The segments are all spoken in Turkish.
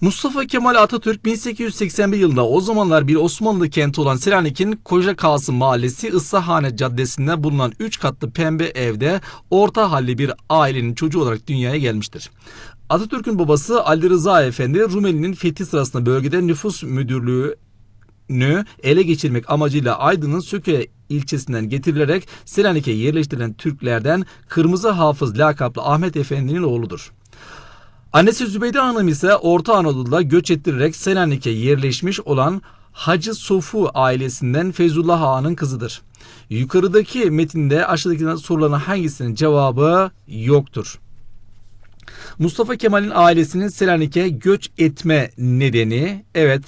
Mustafa Kemal Atatürk 1881 yılında o zamanlar bir Osmanlı kenti olan Selanik'in Koca Kasım Mahallesi Issahane Caddesi'nde bulunan 3 katlı pembe evde orta halli bir ailenin çocuğu olarak dünyaya gelmiştir. Atatürk'ün babası Ali Rıza Efendi Rumeli'nin fethi sırasında bölgede nüfus müdürlüğünü ele geçirmek amacıyla Aydın'ın Söke ilçesinden getirilerek Selanik'e yerleştirilen Türklerden Kırmızı Hafız lakaplı Ahmet Efendi'nin oğludur. Annesi Zübeyde Hanım ise Orta Anadolu'da göç ettirerek Selanik'e yerleşmiş olan Hacı Sofu ailesinden Feyzullah Ağa'nın kızıdır. Yukarıdaki metinde aşağıdaki soruların hangisinin cevabı yoktur. Mustafa Kemal'in ailesinin Selanik'e göç etme nedeni evet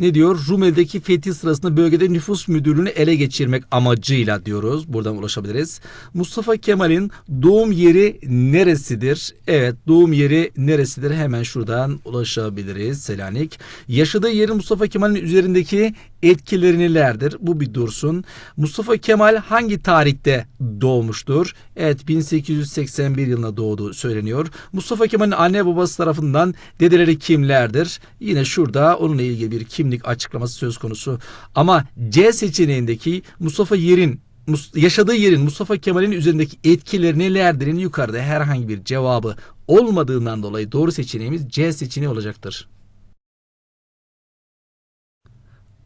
ne diyor? Rumeli'deki fethi sırasında bölgede nüfus müdürlüğünü ele geçirmek amacıyla diyoruz. Buradan ulaşabiliriz. Mustafa Kemal'in doğum yeri neresidir? Evet doğum yeri neresidir? Hemen şuradan ulaşabiliriz. Selanik. Yaşadığı yerin Mustafa Kemal'in üzerindeki etkileri nelerdir? Bu bir dursun. Mustafa Kemal hangi tarihte doğmuştur? Evet 1881 yılında doğduğu söyleniyor. Mustafa Kemal'in anne babası tarafından dedeleri kimlerdir? Yine şurada onunla ilgili bir kimlik açıklaması söz konusu. Ama C seçeneğindeki Mustafa Yer'in yaşadığı yerin Mustafa Kemal'in üzerindeki etkileri nelerdir'in yukarıda herhangi bir cevabı olmadığından dolayı doğru seçeneğimiz C seçeneği olacaktır.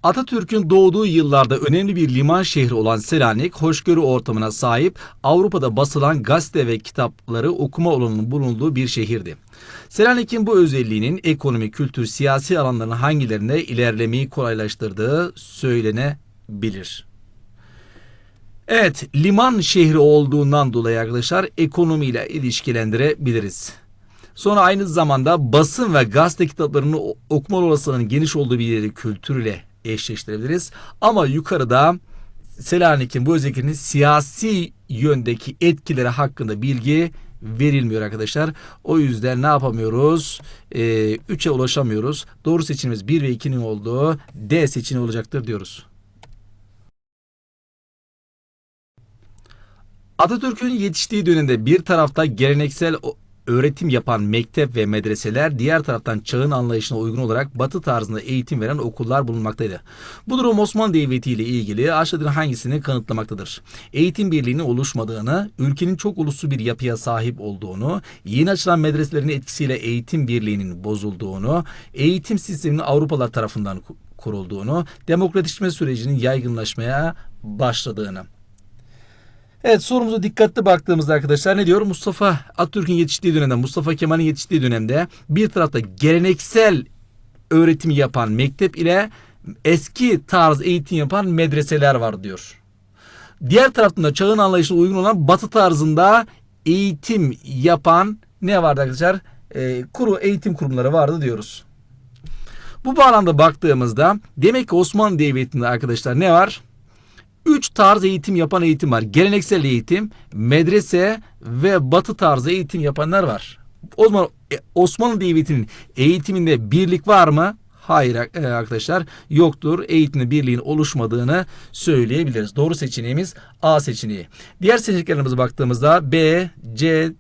Atatürk'ün doğduğu yıllarda önemli bir liman şehri olan Selanik, hoşgörü ortamına sahip Avrupa'da basılan gazete ve kitapları okuma olanının bulunduğu bir şehirdi. Selanik'in bu özelliğinin ekonomi, kültür, siyasi alanların hangilerinde ilerlemeyi kolaylaştırdığı söylenebilir. Evet, liman şehri olduğundan dolayı arkadaşlar ekonomiyle ilişkilendirebiliriz. Sonra aynı zamanda basın ve gazete kitaplarını okuma olasılığının geniş olduğu bir yeri kültürle eşleştirebiliriz. Ama yukarıda Selanik'in bu özelliklerinin siyasi yöndeki etkileri hakkında bilgi verilmiyor arkadaşlar. O yüzden ne yapamıyoruz? 3'e ulaşamıyoruz. Doğru seçimimiz 1 ve 2'nin olduğu D seçeneği olacaktır diyoruz. Atatürk'ün yetiştiği dönemde bir tarafta geleneksel öğretim yapan mektep ve medreseler, diğer taraftan çağın anlayışına uygun olarak batı tarzında eğitim veren okullar bulunmaktaydı. Bu durum Osmanlı Devleti ile ilgili aşağıdaki hangisini kanıtlamaktadır? Eğitim birliğinin oluşmadığını, ülkenin çok uluslu bir yapıya sahip olduğunu, yeni açılan medreselerin etkisiyle eğitim birliğinin bozulduğunu, eğitim sisteminin Avrupalılar tarafından ku- kurulduğunu, demokratikleşme sürecinin yaygınlaşmaya başladığını. Evet sorumuza dikkatli baktığımızda arkadaşlar ne diyor? Mustafa Atatürk'ün yetiştiği dönemde, Mustafa Kemal'in yetiştiği dönemde bir tarafta geleneksel öğretim yapan mektep ile eski tarz eğitim yapan medreseler var diyor. Diğer taraftan da çağın anlayışına uygun olan batı tarzında eğitim yapan ne vardı arkadaşlar? Ee, kuru eğitim kurumları vardı diyoruz. Bu bağlamda baktığımızda demek ki Osmanlı Devleti'nde arkadaşlar ne var? Üç tarz eğitim yapan eğitim var. Geleneksel eğitim, medrese ve batı tarzı eğitim yapanlar var. O zaman e, Osmanlı Devleti'nin eğitiminde birlik var mı? Hayır e, arkadaşlar yoktur. Eğitimde birliğin oluşmadığını söyleyebiliriz. Doğru seçeneğimiz A seçeneği. Diğer seçeneklerimize baktığımızda B, C,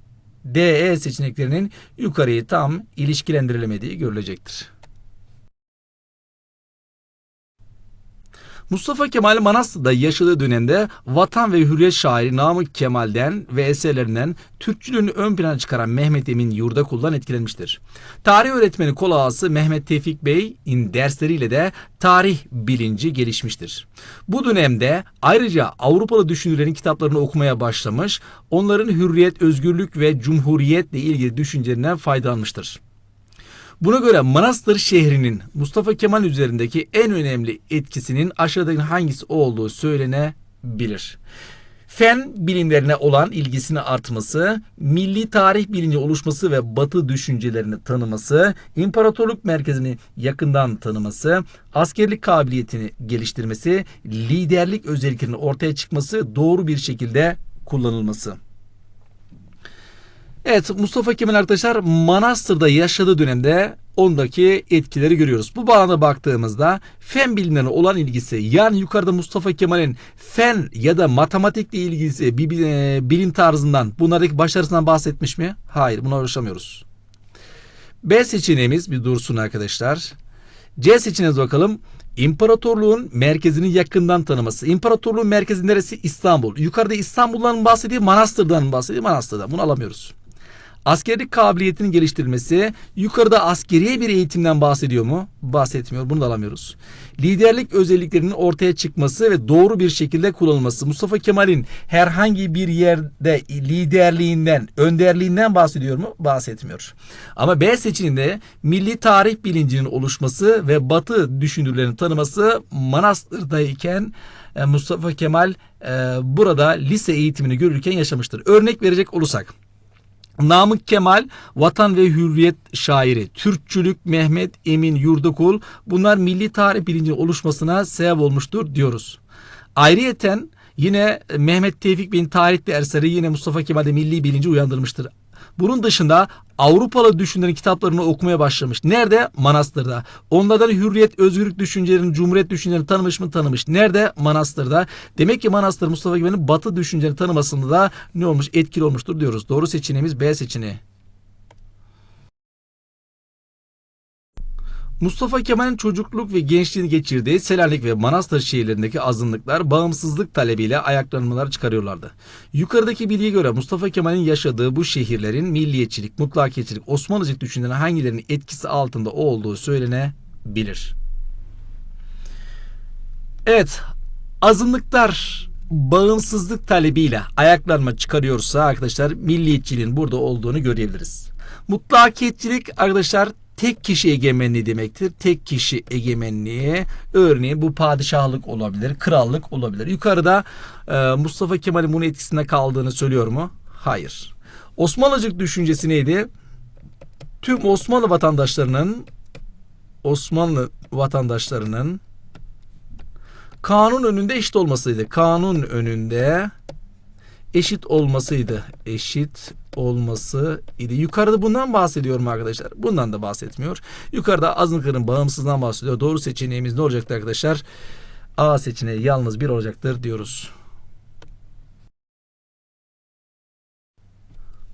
D, E seçeneklerinin yukarıyı tam ilişkilendirilemediği görülecektir. Mustafa Kemal Manastır'da yaşadığı dönemde vatan ve hürriyet şairi Namık Kemal'den ve eserlerinden Türkçülüğünü ön plana çıkaran Mehmet Emin Yurdakul'dan etkilenmiştir. Tarih öğretmeni kol ağası Mehmet Tevfik Bey'in dersleriyle de tarih bilinci gelişmiştir. Bu dönemde ayrıca Avrupalı düşünürlerin kitaplarını okumaya başlamış, onların hürriyet, özgürlük ve cumhuriyetle ilgili düşüncelerinden faydalanmıştır. Buna göre Manastır şehrinin Mustafa Kemal üzerindeki en önemli etkisinin aşağıdaki hangisi olduğu söylenebilir. Fen bilimlerine olan ilgisini artması, milli tarih bilinci oluşması ve batı düşüncelerini tanıması, imparatorluk merkezini yakından tanıması, askerlik kabiliyetini geliştirmesi, liderlik özelliklerinin ortaya çıkması, doğru bir şekilde kullanılması. Evet Mustafa Kemal arkadaşlar Manastır'da yaşadığı dönemde ondaki etkileri görüyoruz. Bu bağlamda baktığımızda fen bilimlerine olan ilgisi yani yukarıda Mustafa Kemal'in fen ya da matematikle ilgisi bir e, bilim tarzından bunlardaki başarısından bahsetmiş mi? Hayır buna ulaşamıyoruz. B seçeneğimiz bir dursun arkadaşlar. C seçeneğimize bakalım. İmparatorluğun merkezini yakından tanıması. İmparatorluğun merkezi neresi? İstanbul. Yukarıda İstanbul'dan bahsediyor, Manastır'dan bahsediyor. Manastır'dan. Bunu alamıyoruz. Askerlik kabiliyetinin geliştirilmesi. Yukarıda askeriye bir eğitimden bahsediyor mu? Bahsetmiyor. Bunu da alamıyoruz. Liderlik özelliklerinin ortaya çıkması ve doğru bir şekilde kullanılması. Mustafa Kemal'in herhangi bir yerde liderliğinden, önderliğinden bahsediyor mu? Bahsetmiyor. Ama B seçeneğinde milli tarih bilincinin oluşması ve Batı düşünürlerini tanıması Manastır'dayken e, Mustafa Kemal e, burada lise eğitimini görürken yaşamıştır. Örnek verecek olursak. Namık Kemal Vatan ve Hürriyet şairi, Türkçülük Mehmet Emin Yurdakul bunlar milli tarih bilincinin oluşmasına sebep olmuştur diyoruz. Ayrıyeten yine Mehmet Tevfik Bey'in tarihli eseri yine Mustafa Kemal'de milli bilinci uyandırmıştır. Bunun dışında Avrupalı düşünürlerin kitaplarını okumaya başlamış. Nerede? Manastır'da. Onlardan hürriyet, özgürlük düşüncelerini, cumhuriyet düşüncelerini tanımış mı? Tanımış. Nerede? Manastır'da. Demek ki Manastır Mustafa Kemal'in batı düşüncelerini tanımasında da ne olmuş? Etkili olmuştur diyoruz. Doğru seçeneğimiz B seçeneği. Mustafa Kemal'in çocukluk ve gençliğini geçirdiği Selanik ve Manastır şehirlerindeki azınlıklar bağımsızlık talebiyle ayaklanmalar çıkarıyorlardı. Yukarıdaki bilgiye göre Mustafa Kemal'in yaşadığı bu şehirlerin milliyetçilik, mutlakiyetçilik, Osmanlıcılık düşüncelerinin hangilerinin etkisi altında olduğu söylenebilir. Evet, azınlıklar bağımsızlık talebiyle ayaklanma çıkarıyorsa arkadaşlar milliyetçiliğin burada olduğunu görebiliriz. Mutlakiyetçilik arkadaşlar tek kişi egemenliği demektir. Tek kişi egemenliği örneğin bu padişahlık olabilir, krallık olabilir. Yukarıda e, Mustafa Kemal'in bunun etkisinde kaldığını söylüyor mu? Hayır. Osmanlıcılık düşüncesi neydi? Tüm Osmanlı vatandaşlarının Osmanlı vatandaşlarının kanun önünde eşit olmasıydı. Kanun önünde eşit olmasıydı. Eşit olması idi. Yukarıda bundan bahsediyorum arkadaşlar. Bundan da bahsetmiyor. Yukarıda azınlıkların bağımsızlığından bahsediyor. Doğru seçeneğimiz ne olacaktır arkadaşlar? A seçeneği yalnız bir olacaktır diyoruz.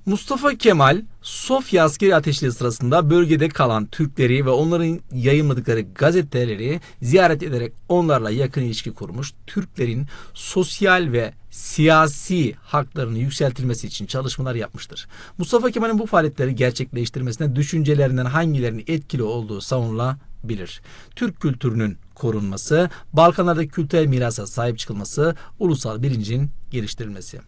Mustafa Kemal Sofya askeri ateşleri sırasında bölgede kalan Türkleri ve onların yayınladıkları gazeteleri ziyaret ederek onlarla yakın ilişki kurmuş. Türklerin sosyal ve siyasi haklarını yükseltilmesi için çalışmalar yapmıştır. Mustafa Kemal'in bu faaliyetleri gerçekleştirmesine düşüncelerinden hangilerinin etkili olduğu savunulabilir. Türk kültürünün korunması, Balkanlardaki kültürel mirasa sahip çıkılması, ulusal bilincin geliştirilmesi.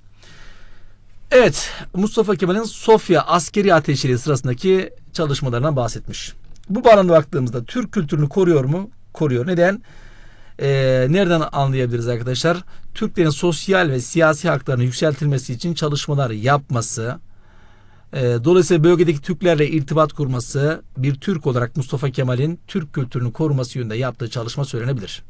Evet, Mustafa Kemal'in Sofya askeri ateşleri sırasındaki çalışmalarından bahsetmiş. Bu bağlamda baktığımızda Türk kültürünü koruyor mu? Koruyor. Neden? Ee, nereden anlayabiliriz arkadaşlar? Türklerin sosyal ve siyasi haklarını yükseltilmesi için çalışmalar yapması, e, dolayısıyla bölgedeki Türklerle irtibat kurması, bir Türk olarak Mustafa Kemal'in Türk kültürünü koruması yönünde yaptığı çalışma söylenebilir.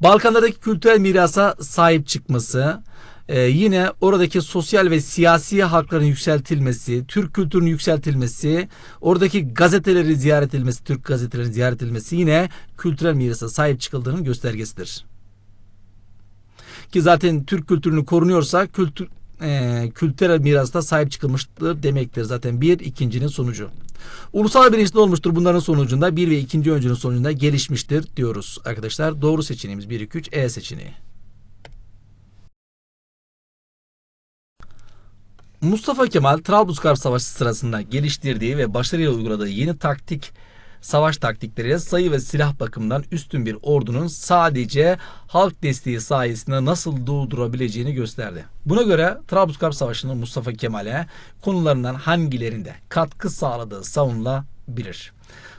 Balkanlardaki kültürel mirasa sahip çıkması, ee, yine oradaki sosyal ve siyasi hakların yükseltilmesi, Türk kültürünün yükseltilmesi, oradaki gazeteleri ziyaret edilmesi, Türk gazeteleri ziyaret edilmesi yine kültürel mirasa sahip çıkıldığının göstergesidir. Ki zaten Türk kültürünü korunuyorsa kültür e, kültürel mirasta sahip çıkılmıştır demektir. Zaten bir ikincinin sonucu. Ulusal bilinçli olmuştur bunların sonucunda bir ve ikinci öncünün sonucunda gelişmiştir diyoruz arkadaşlar. Doğru seçeneğimiz 1 2 3 E seçeneği. Mustafa Kemal Trablusgarp Savaşı sırasında geliştirdiği ve başarıyla uyguladığı yeni taktik savaş taktikleriyle sayı ve silah bakımından üstün bir ordunun sadece halk desteği sayesinde nasıl durdurabileceğini gösterdi. Buna göre Trablusgarp Savaşı'nın Mustafa Kemal'e konularından hangilerinde katkı sağladığı savunulabilir?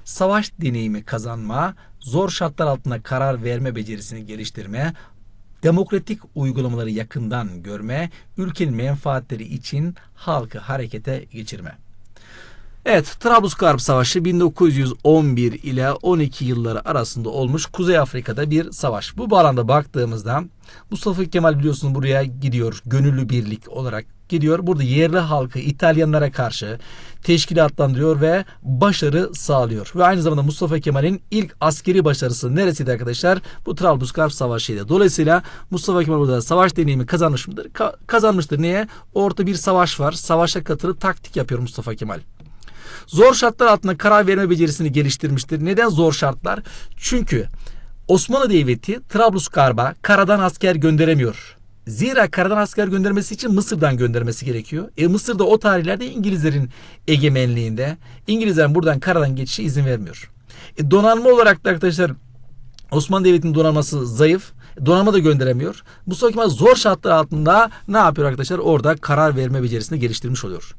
Savaş deneyimi kazanma, zor şartlar altında karar verme becerisini geliştirme, demokratik uygulamaları yakından görme, ülkenin menfaatleri için halkı harekete geçirme. Evet, Trablusgarp Savaşı 1911 ile 12 yılları arasında olmuş Kuzey Afrika'da bir savaş. Bu bağlamda baktığımızda Mustafa Kemal biliyorsunuz buraya gidiyor gönüllü birlik olarak gidiyor. Burada yerli halkı İtalyanlara karşı teşkilatlandırıyor ve başarı sağlıyor. Ve aynı zamanda Mustafa Kemal'in ilk askeri başarısı neresiydi arkadaşlar? Bu Trablusgarp Savaşı'ydı. Dolayısıyla Mustafa Kemal burada savaş deneyimi kazanmış mıdır? Ka- kazanmıştır. Niye? Orta bir savaş var. Savaşa katılıp taktik yapıyor Mustafa Kemal. Zor şartlar altında karar verme becerisini geliştirmiştir. Neden zor şartlar? Çünkü Osmanlı Devleti Trablusgarp'a karadan asker gönderemiyor. Zira karadan asker göndermesi için Mısır'dan göndermesi gerekiyor. E Mısır'da o tarihlerde İngilizlerin egemenliğinde. İngilizlerin buradan karadan geçişe izin vermiyor. E donanma olarak da arkadaşlar Osmanlı Devleti'nin donanması zayıf. Donanma da gönderemiyor. Mustafa Kemal zor şartlar altında ne yapıyor arkadaşlar? Orada karar verme becerisini geliştirmiş oluyor.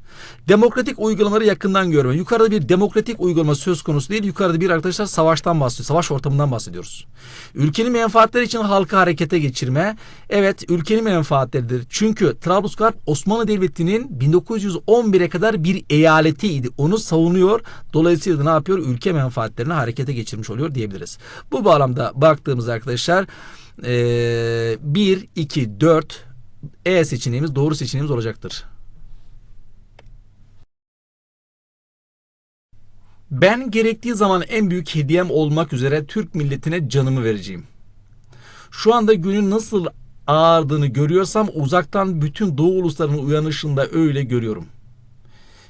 Demokratik uygulamaları yakından görme. Yukarıda bir demokratik uygulama söz konusu değil. Yukarıda bir arkadaşlar savaştan bahsediyor. Savaş ortamından bahsediyoruz. Ülkenin menfaatleri için halkı harekete geçirme. Evet ülkenin menfaatleridir. Çünkü Trablusgarp Osmanlı Devleti'nin 1911'e kadar bir eyaletiydi. Onu savunuyor. Dolayısıyla da ne yapıyor? Ülke menfaatlerini harekete geçirmiş oluyor diyebiliriz. Bu bağlamda baktığımızda arkadaşlar 1, 2, 4 E seçeneğimiz doğru seçeneğimiz olacaktır. Ben gerektiği zaman en büyük hediyem olmak üzere Türk milletine canımı vereceğim. Şu anda günün nasıl ağardığını görüyorsam uzaktan bütün Doğu uluslarının uyanışında öyle görüyorum.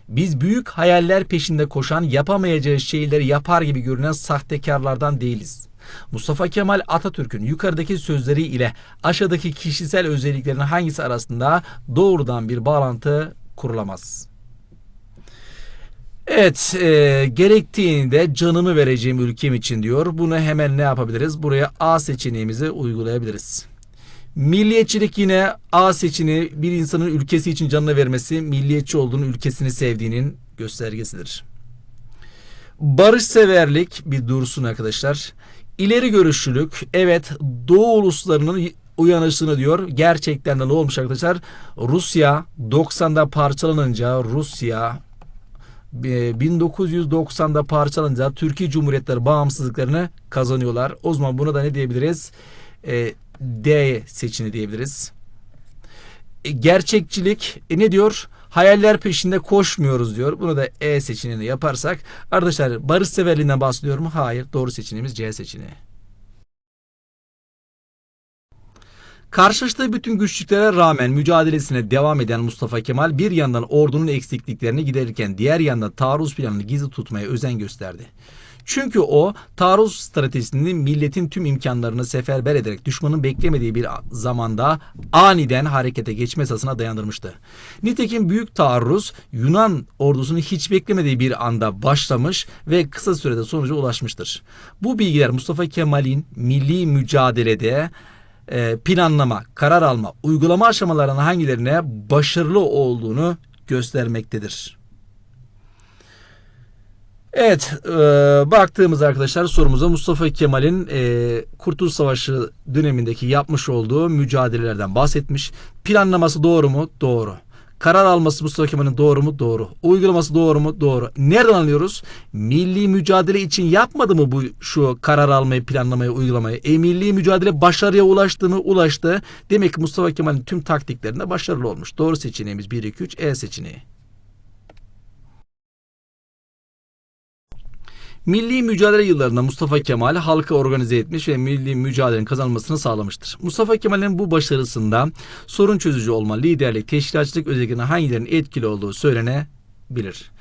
Biz büyük hayaller peşinde koşan, yapamayacağı şeyleri yapar gibi görünen sahtekarlardan değiliz. Mustafa Kemal Atatürk'ün yukarıdaki sözleri ile aşağıdaki kişisel özelliklerin hangisi arasında doğrudan bir bağlantı kurulamaz. Evet, e, gerektiğinde canımı vereceğim ülkem için diyor. Bunu hemen ne yapabiliriz? Buraya A seçeneğimizi uygulayabiliriz. Milliyetçilik yine A seçeneği bir insanın ülkesi için canını vermesi, milliyetçi olduğunu, ülkesini sevdiğinin göstergesidir. Barışseverlik bir dursun arkadaşlar. İleri görüşlülük, evet Doğu uluslarının uyanışını diyor. Gerçekten de ne olmuş arkadaşlar? Rusya 90'da parçalanınca Rusya 1990'da parçalanınca Türkiye Cumhuriyetleri bağımsızlıklarını kazanıyorlar. O zaman buna da ne diyebiliriz? E, D seçeneği diyebiliriz. E, gerçekçilik e, ne diyor? Hayaller peşinde koşmuyoruz diyor. Bunu da E seçeneğini yaparsak. Arkadaşlar barışseverliğinden bahsediyor mu? Hayır. Doğru seçeneğimiz C seçeneği. Karşılaştığı bütün güçlüklere rağmen mücadelesine devam eden Mustafa Kemal bir yandan ordunun eksikliklerini giderirken diğer yandan taarruz planını gizli tutmaya özen gösterdi. Çünkü o taarruz stratejisini milletin tüm imkanlarını seferber ederek düşmanın beklemediği bir zamanda aniden harekete geçme esasına dayandırmıştı. Nitekim büyük taarruz Yunan ordusunun hiç beklemediği bir anda başlamış ve kısa sürede sonuca ulaşmıştır. Bu bilgiler Mustafa Kemal'in milli mücadelede e, planlama, karar alma, uygulama aşamalarının hangilerine başarılı olduğunu göstermektedir. Evet, e, baktığımız arkadaşlar sorumuza Mustafa Kemal'in e, Kurtuluş Savaşı dönemindeki yapmış olduğu mücadelelerden bahsetmiş. Planlaması doğru mu? Doğru. Karar alması Mustafa Kemal'in doğru mu? Doğru. Uygulaması doğru mu? Doğru. Nereden anlıyoruz? Milli mücadele için yapmadı mı bu şu karar almayı, planlamayı, uygulamayı? E milli mücadele başarıya ulaştı mı? Ulaştı. Demek ki Mustafa Kemal'in tüm taktiklerinde başarılı olmuş. Doğru seçeneğimiz 1 2 3 E seçeneği. Milli mücadele yıllarında Mustafa Kemal halkı organize etmiş ve milli mücadelenin kazanmasını sağlamıştır. Mustafa Kemal'in bu başarısında sorun çözücü olma, liderlik, teşkilatçılık özelliklerinin hangilerinin etkili olduğu söylenebilir.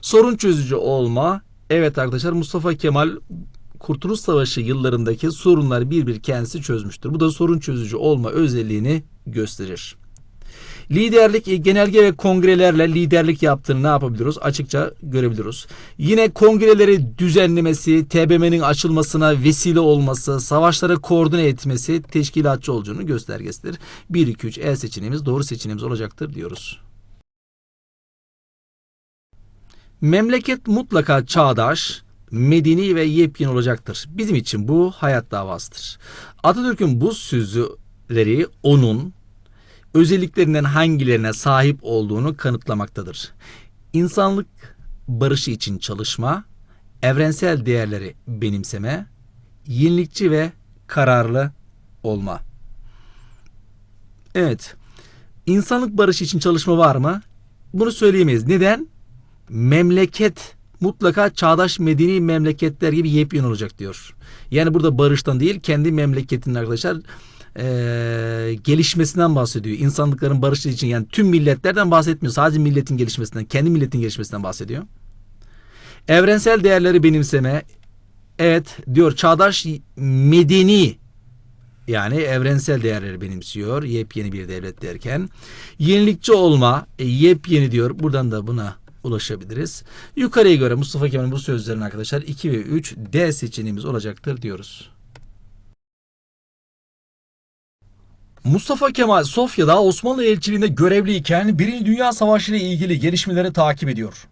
Sorun çözücü olma, evet arkadaşlar Mustafa Kemal Kurtuluş Savaşı yıllarındaki sorunları bir bir kendisi çözmüştür. Bu da sorun çözücü olma özelliğini gösterir. Liderlik e, genelge ve kongrelerle liderlik yaptığını ne yapabiliyoruz? Açıkça görebiliyoruz. Yine kongreleri düzenlemesi, TBMM'nin açılmasına vesile olması, savaşları koordine etmesi teşkilatçı olduğunu göstergesidir. 1 2 3 E seçeneğimiz doğru seçeneğimiz olacaktır diyoruz. Memleket mutlaka çağdaş, medeni ve yepyeni olacaktır. Bizim için bu hayat davasıdır. Atatürk'ün bu sözleri onun özelliklerinden hangilerine sahip olduğunu kanıtlamaktadır. İnsanlık barışı için çalışma, evrensel değerleri benimseme, yenilikçi ve kararlı olma. Evet. İnsanlık barışı için çalışma var mı? Bunu söyleyemeyiz. Neden? Memleket mutlaka çağdaş medeni memleketler gibi yepyeni olacak diyor. Yani burada barıştan değil kendi memleketinin arkadaşlar e, gelişmesinden bahsediyor. İnsanlıkların barışı için yani tüm milletlerden bahsetmiyor. Sadece milletin gelişmesinden, kendi milletin gelişmesinden bahsediyor. Evrensel değerleri benimseme. Evet diyor çağdaş medeni yani evrensel değerleri benimsiyor. Yepyeni bir devlet derken. Yenilikçi olma. E, yepyeni diyor. Buradan da buna ulaşabiliriz. Yukarıya göre Mustafa Kemal'in bu sözlerin arkadaşlar 2 ve 3 D seçeneğimiz olacaktır diyoruz. Mustafa Kemal Sofya'da Osmanlı elçiliğinde görevliyken Birinci Dünya Savaşı ile ilgili gelişmeleri takip ediyor.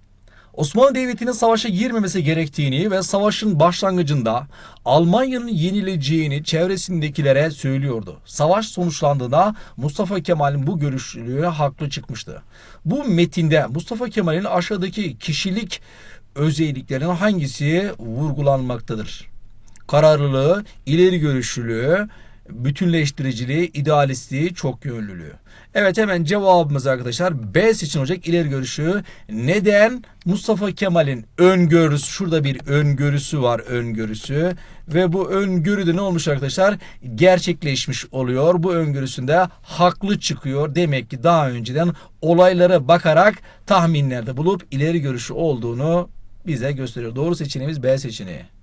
Osmanlı Devleti'nin savaşa girmemesi gerektiğini ve savaşın başlangıcında Almanya'nın yenileceğini çevresindekilere söylüyordu. Savaş sonuçlandığında Mustafa Kemal'in bu görüşlüğü haklı çıkmıştı. Bu metinde Mustafa Kemal'in aşağıdaki kişilik özelliklerinin hangisi vurgulanmaktadır? Kararlılığı, ileri görüşlülüğü, bütünleştiriciliği, idealistliği, çok yönlülüğü. Evet hemen cevabımız arkadaşlar B seçin olacak ileri görüşü. Neden? Mustafa Kemal'in öngörüsü, şurada bir öngörüsü var öngörüsü ve bu öngörü de ne olmuş arkadaşlar? Gerçekleşmiş oluyor. Bu öngörüsünde haklı çıkıyor. Demek ki daha önceden olaylara bakarak tahminlerde bulup ileri görüşü olduğunu bize gösteriyor. Doğru seçeneğimiz B seçeneği.